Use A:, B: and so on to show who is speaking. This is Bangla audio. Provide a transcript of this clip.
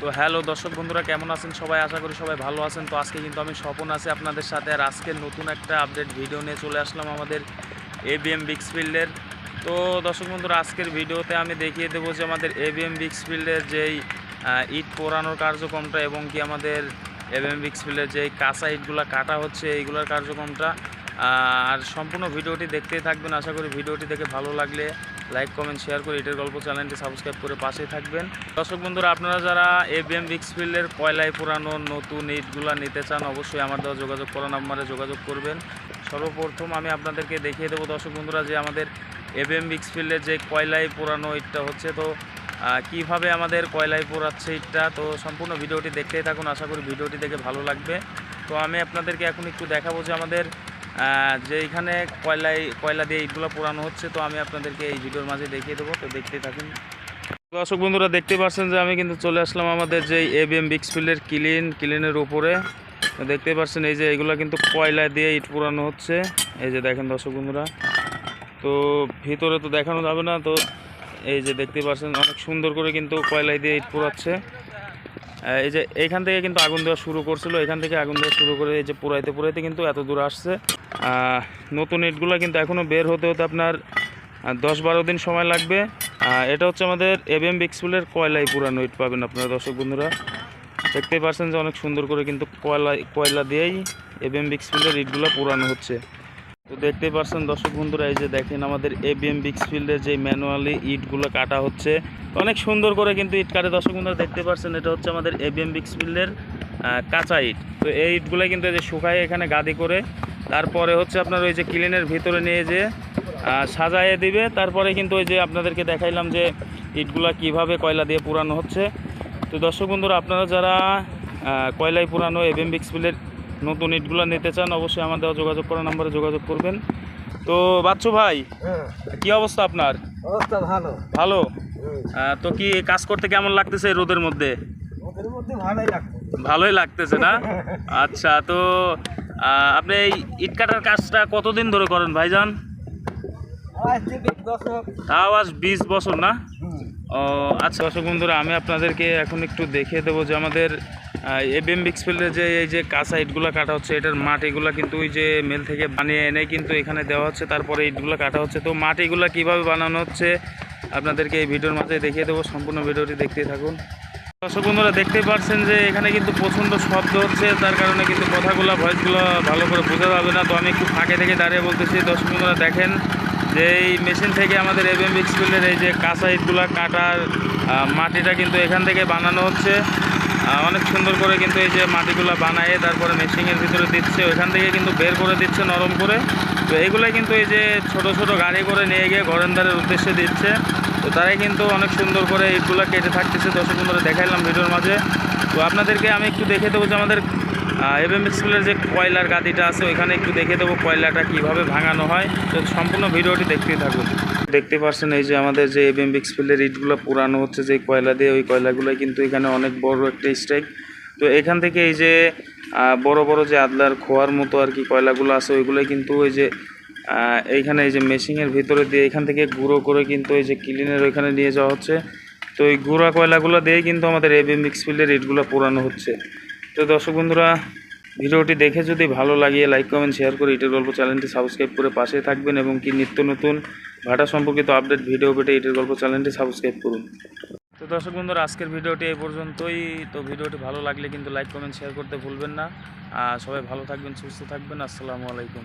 A: তো হ্যালো দর্শক বন্ধুরা, কেমন আছেন সবাই? আশা করি সবাই ভালো আছেন। তো আজকে কিন্তু আমি স্বপন আছি আপনাদের সাথে আর আজকের নতুন একটা আপডেট ভিডিও নিয়ে চলে আসলাম আমাদের এবিএম বিক্সফিল্ডের তো দর্শক বন্ধুরা, আজকের ভিডিওতে আমি দেখিয়ে দেবো যে আমাদের এবিএম বিক্সফিল্ডের যেই ইট পোড়ানোর কার্যক্রমটা এবং কি আমাদের এবিএম বিক্সফিল্ডের যেই কাঁচা ইটগুলো কাটা হচ্ছে, এইগুলোর কার্যক্রমটা। আর সম্পূর্ণ ভিডিওটি দেখতেই থাকবেন। আশা করি ভিডিওটি দেখে ভালো লাগলে লাইক কমেন্ট শেয়ার করে ইটের গল্প চ্যানেলটি সাবস্ক্রাইব করে পাশেই থাকবেন। দর্শক বন্ধুরা, আপনারা যারা এবিএম বিক্সফিল্ডের কয়লায় পুরানো নতুন ইটগুলো নিতে চান, অবশ্যই আমার দেওয়া যোগাযোগ করা নাম্বারে যোগাযোগ করবেন। সর্বপ্রথম আমি আপনাদেরকে দেখিয়ে দেবো, দর্শক বন্ধুরা, যে আমাদের এবিএম বিক্সফিল্ডের যে কয়লায় পুরানো ইটটা হচ্ছে। তো কীভাবে আমাদের কয়লায় পোড়াচ্ছে ইটটা? তো, সম্পূর্ণ ভিডিওটি দেখতেই থাকুন। আশা করি ভিডিওটি দেখে ভালো লাগবে। তো, আমি আপনাদেরকে এখন একটু দেখাবো যে আমাদের যে এখানে কয়লায় কয়লা দিয়ে ইটগুলো পোড়ানো হচ্ছে, তো আমি আপনাদেরকে এই ভিডিওর মাঝে দেখিয়ে দেবো, তো দেখতেই থাকুন। দর্শক বন্ধুরা দেখতে পাচ্ছেন যে আমি কিন্তু চলে আসলাম আমাদের যে এবিএম বিক্সফিল্ডের ক্লিন ক্লিনের উপরে। তো দেখতে পাচ্ছেন এই যে এগুলো কিন্তু কয়লা দিয়ে ইট পোড়ানো হচ্ছে। এই যে দেখেন দর্শক বন্ধুরা, তো ভিতরে তো দেখানো যাবে না, তো এই যে দেখতে পাচ্ছেন অনেক সুন্দর করে কিন্তু কয়লা দিয়ে ইট পোড়াচ্ছে। এই যে এইখান থেকে কিন্তু আগুন দেওয়া শুরু করছিল। এখান থেকে আগুন দেওয়া শুরু করে এই যে পোড়াইতে পোড়াইতে কিন্তু এত দূর আসছে। নতুন ইটগুলো কিন্তু এখনও বের হতে হতে আপনার দশ বারো দিন সময় লাগবে। এটা হচ্ছে আমাদের এবিএম বিক্সফুলের কয়লাই পুরানো ইট পাবেন আপনারা, দর্শক বন্ধুরা। দেখতেই পারছেন যে অনেক সুন্দর করে কিন্তু কয়লা কয়লা দিয়েই এবিএম বিক্সফিল্ডের ইটগুলো পুরানো হচ্ছে। তো দেখতেই পাচ্ছেন দর্শক বন্ধুরা এই যে দেখেন আমাদের এবিএম বিক্সফিল্ডের যে ম্যানুয়ালি ইটগুলো কাটা হচ্ছে। অনেক সুন্দর করে কিন্তু ইট কাটে। দর্শক বন্ধুরা দেখতে পাচ্ছেন এটা হচ্ছে আমাদের এবিএম বিক্সফিল্ডের আহ, কাঁচা ইট। তো এই ইটগুলো কিন্তু যে শুকায় এখানে গাদি করে। তারপরে হচ্ছে আপনার ওই যে ক্লিনের ভিতরে নিয়ে যে সাজায়ে দিবে। তারপরে কিন্তু ওই যে আপনাদেরকে দেখাইলাম যে ইটগুলা কীভাবে কয়লা দিয়ে পুরানো হচ্ছে। তো দর্শক বন্ধুরা আপনারা যারা কয়লায় পুরানো এবিএম বিক্সফিল্ডের নতুন ইটগুলো নিতে চান অবশ্যই আমার দেওয়া যোগাযোগ করার নাম্বারে যোগাযোগ করবেন। তো বাচ্চু ভাই
B: হ্যাঁ।
A: কি অবস্থা আপনার?
B: অবস্থা ভালো।
A: ভালো? তো কি কাজ করতে কেমন লাগতেছে রোদের মধ্যে?
B: ভালোই লাগতো
A: ভালোই লাগতেছে না? আচ্ছা তো আপনি এই ইট কাটার কাজটা কতদিন ধরে করেন ভাইজান? তাও আজ বিশ বছর না? ও আচ্ছা দর্শক বন্ধুরা আমি আপনাদেরকে এখন একটু দেখিয়ে দেবো যে আমাদের এবিএম বিক্সফিল্ডে যে, এই যে কাঁচা ইটগুলো কাটা হচ্ছে, এটার মাটিগুলো কিন্তু ওই যে মেল থেকে বানিয়ে এনে কিন্তু এখানে দেওয়া হচ্ছে, তারপরে ইটগুলো কাটা হচ্ছে। তো মাটিগুলো কীভাবে বানানো হচ্ছে, আপনাদেরকে এই ভিডিওর মাঝে দেখিয়ে দেবো, সম্পূর্ণ ভিডিওটি দেখতে থাকুন। দর্শক বন্ধুরা, দেখতেই পাচ্ছেন যে, এখানে কিন্তু প্রচণ্ড শব্দ হচ্ছে, তার কারণে কিন্তু কথাগুলো ভয়েসগুলো ভালো করে বোঝা যাবে না। তো আমি একটু ফাঁকে থেকে দাঁড়িয়ে বলতেছি, দর্শক বন্ধুরা, দেখেন যে, এই মেশিন থেকে আমাদের এবিএম বিক্সফিল্ডের এই যে কাঁচা ইটগুলো কাটার মাটিটা কিন্তু এখান থেকে বানানো হচ্ছে। অনেক সুন্দর করে কিন্তু এই যে মাটিগুলো বানায়, তারপরে মেশিনের ভিতরে দিচ্ছে, ওইখান থেকে কিন্তু বের করে দিচ্ছে, নরম করে। তো এইগুলো কিন্তু এই যে ছোট ছোট গাড়ি করে নিয়ে গিয়ে ঘরেন্দারের উদ্দেশ্যে দিচ্ছে। তো তারাই কিন্তু অনেক সুন্দর করে ইটগুলো কেটে থাকতেছে। দর্শক বন্ধুরা, দেখাইলাম ভিডিওর মাঝে। তো আপনাদেরকে আমি একটু দেখে দেবো যে আমাদের এভএম স্কুলের যে কয়লার গাদিটা আছে, ওইখানে একটু দেখে দেবো কয়লাটা কীভাবে ভাঙানো হয়। তো সম্পূর্ণ ভিডিওটি দেখতেই থাকুন। দেখতে পাচ্ছেন এই যে আমাদের যে এবিএম বিক্সফিল্ডের ইটগুলো পুরানো হচ্ছে, যে কয়লা দিয়ে ওই কয়লাগুলো কিন্তু এখানে অনেক বড় একটা স্ট্রাইক তো এখান থেকে এই যে বড় বড় যে আদলার খোয়ার মতো আর কি কয়লাগুলো আছে ওইগুলো কিন্তু ওই যে এইখানে এই যে মেশিনের ভিতরে দিয়ে এখান থেকে গুঁড়ো করে কিন্তু এই যে ক্লিনের ওইখানে নিয়ে যাওয়া হচ্ছে। তো এই গুঁড়া কয়লাগুলো দিয়েই কিন্তু আমাদের এবিএম মিক্সফিল্ডের ইটগুলো পুরানো হচ্ছে। তো দর্শক বন্ধুরা, ভিডিওটি দেখে যদি ভালো লাগে লাইক কমেন্ট শেয়ার করে ইটের গল্প চ্যানেলটি সাবস্ক্রাইব করে পাশে থাকবেন এবং কি নিত্য নতুন ভাটা সম্পর্কিত আপডেট ভিডিও পেটে ইটের গল্প চ্যানেলটি সাবস্ক্রাইব করুন। তো দর্শক বন্ধুরা, আজকের ভিডিওটি এই পর্যন্তই। তো ভিডিওটি ভালো লাগলে কিন্তু লাইক কমেন্ট শেয়ার করতে ভুলবেন না। আর সবাই ভালো থাকবেন, সুস্থ থাকবেন। আসসালামু আলাইকুম।